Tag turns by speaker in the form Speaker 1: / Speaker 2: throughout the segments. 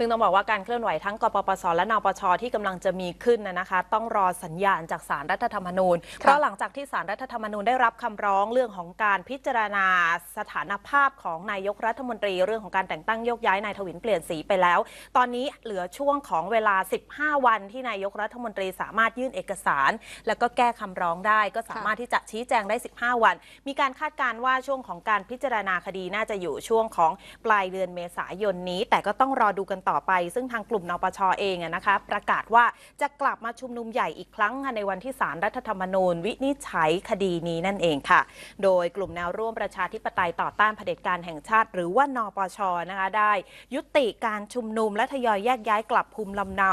Speaker 1: ซึ่งต้องบอกว่าการเคลื่อนไหวทั้งกปปส และนปชที่กำลังจะมีขึ้นนะนะคะ ต้องรอสัญญาณจากสารรัฐธรรมนูญ เพราะหลังจากที่สารรัฐธรรมนูญได้รับคำร้องเรื่องของการพิจารณาสถานภาพของนายกรัฐมนตรีเรื่องของการแต่งตั้งโยกย้ายนายทวินเปลี่ยนสีไปแล้ว ตอนนี้เหลือช่วงของเวลา 15 วันที่นายกรัฐมนตรีสามารถยื่นเอกสาร แล้วก็แก้คำร้องได้ ก็สามารถที่จะชี้แจงได้ 15 วัน มีการคาดการณ์ว่าช่วงของการพิจารณาคดีน่าจะอยู่ช่วงของปลายเดือนเมษายนนี้ แต่ก็ต้องรอดูกันต่อไป ซึ่งทางกลุ่มนปชเองนะคะประกาศว่าจะกลับมาชุมนุมใหญ่อีกครั้งในวันที่สารรัฐธรรมนูญ วินิจฉัยคดีนี้นั่นเองค่ะ โดยกลุ่มแนวร่วมประชาธิปไตยต่อต้านเผด็จการแห่งชาติ หรือว่านปชนะคะได้ ยุติการชุมนุมและทยอยแยกย้ายกลับภูมิลำเนา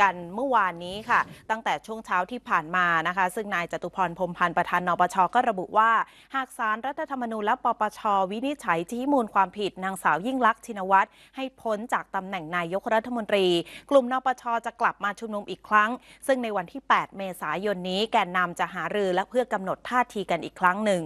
Speaker 1: กันเมื่อวานนี้ค่ะ ตั้งแต่ช่วงเช้าที่ผ่านมานะคะ ซึ่งนายจตุพรพรมพันธ์ประธานนปชก็ระบุว่า หากสารรัฐธรรมนูญและปปชวินิจฉัยชี้มูลความผิดนางสาวยิ่งลักษณ์ชินวัตรให้พ้นจากตำแหน่งนายกรัฐมนตรี กลุ่มนปชจะกลับมาชุมนุมอีกครั้ง ซึ่งในวันที่ 8 เมษายนนี้แกนนำจะหารือและเพื่อกำหนดท่าทีกันอีกครั้งหนึ่ง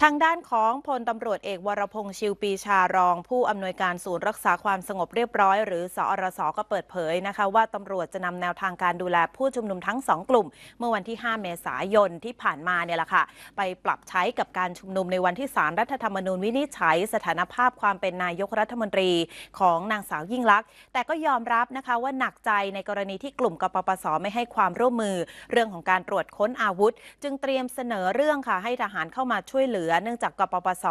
Speaker 1: ทางด้านของพลตำรวจเอกวรพงษ์ชิวปีชารอง ผู้อำนวยการศูนย์รักษาความสงบเรียบร้อย หรือสอรสก็เปิดเผยนะคะ ว่าตำรวจจะนำแนวทางการดูแลผู้ชุมนุมทั้งสองกลุ่ม เมื่อวันที่ 5 เมษายนที่ผ่านมาเนี่ยแหละค่ะ ไปปรับใช้กับการชุมนุมในวันที่สารรัฐธรรมนูญวินิจฉัย สถานภาพความเป็นนายกรัฐมนตรีของนางสาวยิ่งลักษณ์แต่ก็ยอมรับนะคะว่าหนักใจในกรณีที่กลุ่มกปปสไม่ให้ความร่วมมือ เรื่องของการตรวจค้นอาวุธ จึงเตรียมเสนอเรื่องค่ะให้ทหารเข้ามาช่วยเหลือเนื่องจากกปปส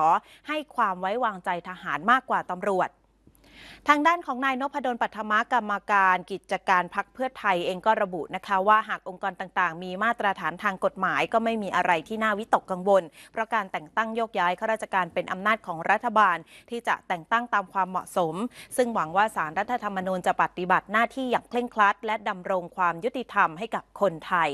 Speaker 1: ให้ความไว้วางใจทหารมากกว่าตำรวจทางด้านของนายนพดลปัทมกรรมการกิจการพักเพื่อไทยเองก็ระบุนะคะว่าหากองค์กรต่างๆ มีมาตรฐานทางกฎหมายก็ไม่มีอะไรที่น่าวิตกกังวล เพราะการแต่งตั้งโยกย้ายข้าราชการเป็นอำนาจของรัฐบาล ที่จะแต่งตั้งตามความเหมาะสม ซึ่งหวังว่าสารรัฐธรรมนูญจะปฏิบัติหน้าที่อย่างเคร่งครัด และดำรงความยุติธรรมให้กับคนไทย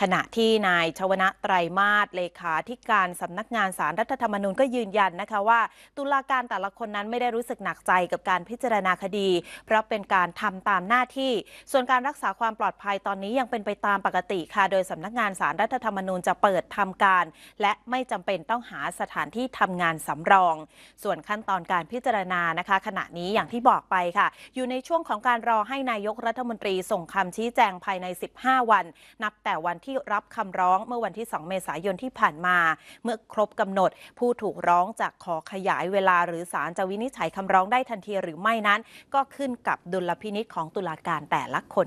Speaker 1: ขณะที่นายชวนะไตรมาสเลขาธิการสำนักงานสารรัฐธรรมนูญก็ยืนยันนะคะว่า ตุลาการแต่ละคนนั้นไม่ได้รู้สึกหนักใจกับการพิจารณาคดี เพราะเป็นการทำตามหน้าที่ ส่วนการรักษาความปลอดภัยตอนนี้ยังเป็นไปตามปกติค่ะ โดยสำนักงานสารรัฐธรรมนูญจะเปิดทำการ และไม่จำเป็นต้องหาสถานที่ทำงานสำรอง ส่วนขั้นตอนการพิจารณานะคะ ขณะนี้อย่างที่บอกไปค่ะ อยู่ในช่วงของการรอให้นายกรัฐมนตรีส่งคำชี้แจงภายใน 15 วัน นับแต่แต่วันที่รับคำร้องเมื่อวันที่ 2 เมษายนที่ผ่านมา เมื่อครบกำหนด ผู้ถูกร้องจะขอขยายเวลาหรือศาลจะวินิจฉัยคำร้องได้ทันทีหรือไม่นั้น ก็ขึ้นกับดุลพินิษของตุลาการแต่ละคน